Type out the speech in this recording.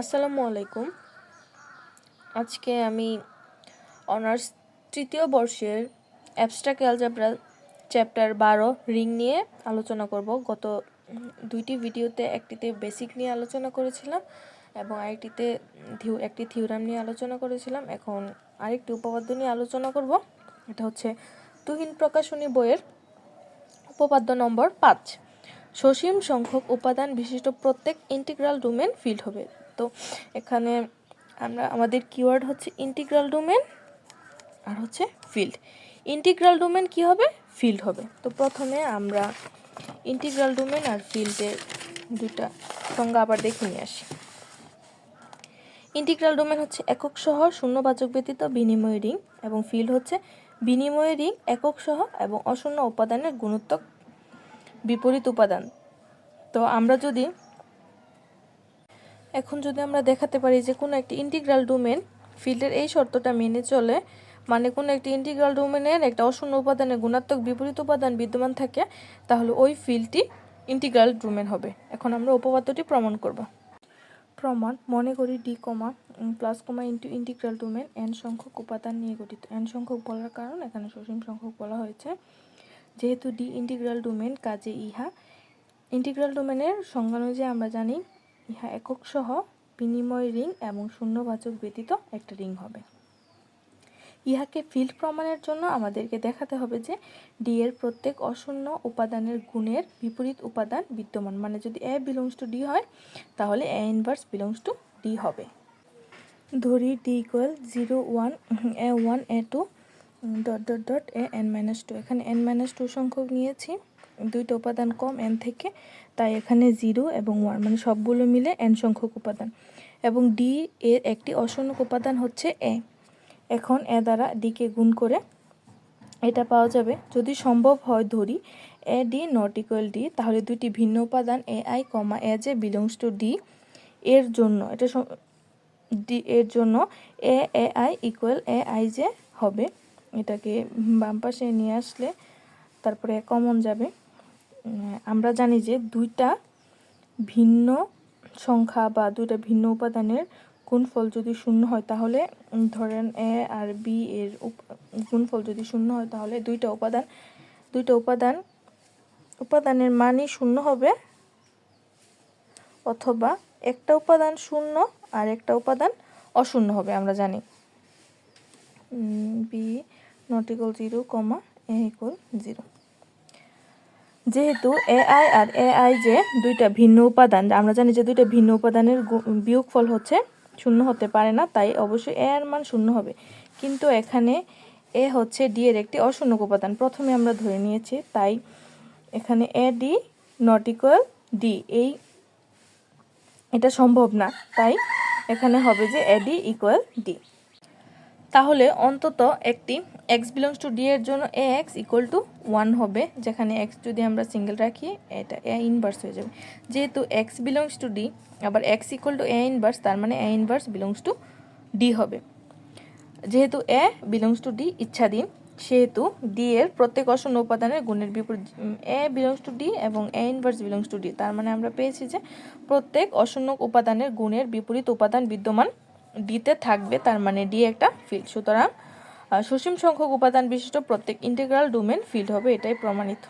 আসসালামু আলাইকুম। আজকে আমি অনার্স তৃতীয় বর্ষের অ্যাবস্ট্রাক্ট অ্যালজাবরা চ্যাপ্টার বারো রিং নিয়ে আলোচনা করব। গত দুইটি ভিডিওতে একটিতে বেসিক নিয়ে আলোচনা করেছিলাম এবং আরেকটিতে একটি থিওরাম নিয়ে আলোচনা করেছিলাম। এখন আরেকটি উপপাদ্য নিয়ে আলোচনা করব। এটা হচ্ছে তুহিন প্রকাশনী বইয়ের উপপাদ্য নম্বর পাঁচ। সসীম সংখ্যক উপাদান বিশিষ্ট প্রত্যেক ইন্টিগ্রাল ডোমেন ফিল্ড হবে। তো এখানে আমরা, আমাদের কিওয়ার্ড হচ্ছে ইন্টিগ্রাল ডোমেন আর হচ্ছে ফিল্ড ইন্টিগ্রাল ডোমেন কি হবে? ফিল্ড হবে। তো প্রথমে আমরা ইন্টিগ্রাল ডোমেন আর ফিল্ডের দুটা সংজ্ঞা আবার দেখে নিয়ে আসি। ইন্টিগ্রাল ডোমেন হচ্ছে একক সহ শূন্যবাচক ব্যতীত বিনিময় রিং এবং ফিল্ড হচ্ছে বিনিময় রিং একক সহ এবং অশূন্য উপাদানের গুণোত্তক বিপরীত উপাদান। তো আমরা যদি এখন যদি আমরা দেখাতে পারি যে কোনো একটি ইন্টিগ্রাল ডোমেন ফিল্ডের এই শর্তটা মেনে চলে মানে কোনো একটি ইন্টিগ্রাল ডোমেনের একটা অশূন্য উপাদানের গুণাত্মক বিপরীত উপাদান বিদ্যমান থাকে, তাহলে ওই ফিল্ডটি ইন্টিগ্রাল ডোমেন হবে। এখন আমরা উপপাদ্যটি প্রমাণ করব। প্রমাণ, মনে করি D comma plus comma into integral domain n সংখ্যক উপাদান নিয়ে গঠিত। এন সংখ্যক বলার কারণ, এখানে সসীম সংখ্যক বলা হয়েছে। যেহেতু ডি ইন্টিগ্রাল ডোমেন কাজে ইহা, ইন্টিগ্রাল ডোমেনের সংজ্ঞা অনুযায়ী আমরা জানি ইহা একক সহ বিনিময় রিং এবং শূন্যবাচক ব্যতীত একটা রিং হবে। ইহাকে ফিল্ড প্রমাণের জন্য আমাদেরকে দেখাতে হবে যে ডি এর প্রত্যেক অশূন্য উপাদানের গুণের বিপরীত উপাদান বিদ্যমান। মানে যদি এ বিলংস টু ডি হয়, তাহলে a inverse belongs to D হবে। ধরি D equal zero one a one a two dot dot dot a n minus two এখানে এন মাইনাস টু সংখ্যক নিয়েছি। দুইটা উপাদান কম এন থেকে, তাই এখানে জিরো এবং ওয়ান মানে সবগুলো মিলে এন সংখ্যক উপাদান। এবং ডি এর একটি অশূন্যক উপাদান হচ্ছে এ এখন এ দ্বারা ডিকে গুণ করে এটা পাওয়া যাবে। যদি সম্ভব হয় ধরি a D not equal D তাহলে দুইটি ভিন্ন উপাদান এ আই কমা এ যে বিলংস টু ডি এর জন্য, এটা ডি এর জন্য a a i equal a i যে হবে। এটাকে বাম পাশে নিয়ে আসলে তারপরে কমন যাবে। আমরা জানি যে দুইটা ভিন্ন সংখ্যা বা দুইটা ভিন্ন উপাদানের গুণফল যদি শূন্য হয়, তাহলে ধরেন এ আর বি এর গুণফল যদি শূন্য হয়, তাহলে দুইটা উপাদান দুইটা উপাদান, উপাদানের মানই শূন্য হবে। অথবা একটা উপাদান শূন্য আর একটা উপাদান অশূন্য হবে, আমরা জানি। B not equal zero comma a equal zero যেহেতু a I R A i যে দুইটা ভিন্ন উপাদান, আমরা জানি যে দুইটা ভিন্ন উপাদানের বিয়োগফল হচ্ছে শূন্য হতে পারে না, তাই অবশ্যই এ এর মান শূন্য হবে। কিন্তু এখানে এ হচ্ছে ডি এর একটি অশূন্যক উপাদান। প্রথমে আমরা ধরে নিয়েছি, তাই এখানে a D not equal D এই এটা সম্ভব না, তাই এখানে হবে যে এ ডি ইকুয়াল ডি তাহলে অন্তত একটি এক্স বিলংস টু ডি এর জন্য a x equal to one হবে, যেখানে এক্স যদি আমরা সিঙ্গেল রাখি, এটা এ ইনভার্স হয়ে যাবে। যেহেতু এক্স বিলংস টু ডি আবার x equal to a inverse তার মানে a inverse belongs to D হবে। যেহেতু এ বিলংস টু ডি ইচ্ছাধীন, সেহেতু ডি এর প্রত্যেক অশূন্য উপাদানের গুণের বিপরীত এ বিলংস টু ডি এবং a inverse belongs to D তার মানে আমরা পেয়েছি যে প্রত্যেক অসন্ন উপাদানের গুণের বিপরীত উপাদান বিদ্যমান ডিতে থাকবে, তার মানে ডি একটা ফিল্ড সুতরাং সসীম সংখ্যক উপাদান বিশিষ্ট প্রত্যেক ইন্টিগ্রাল ডোমেন ফিল্ড হবে, এটাই প্রমাণিত।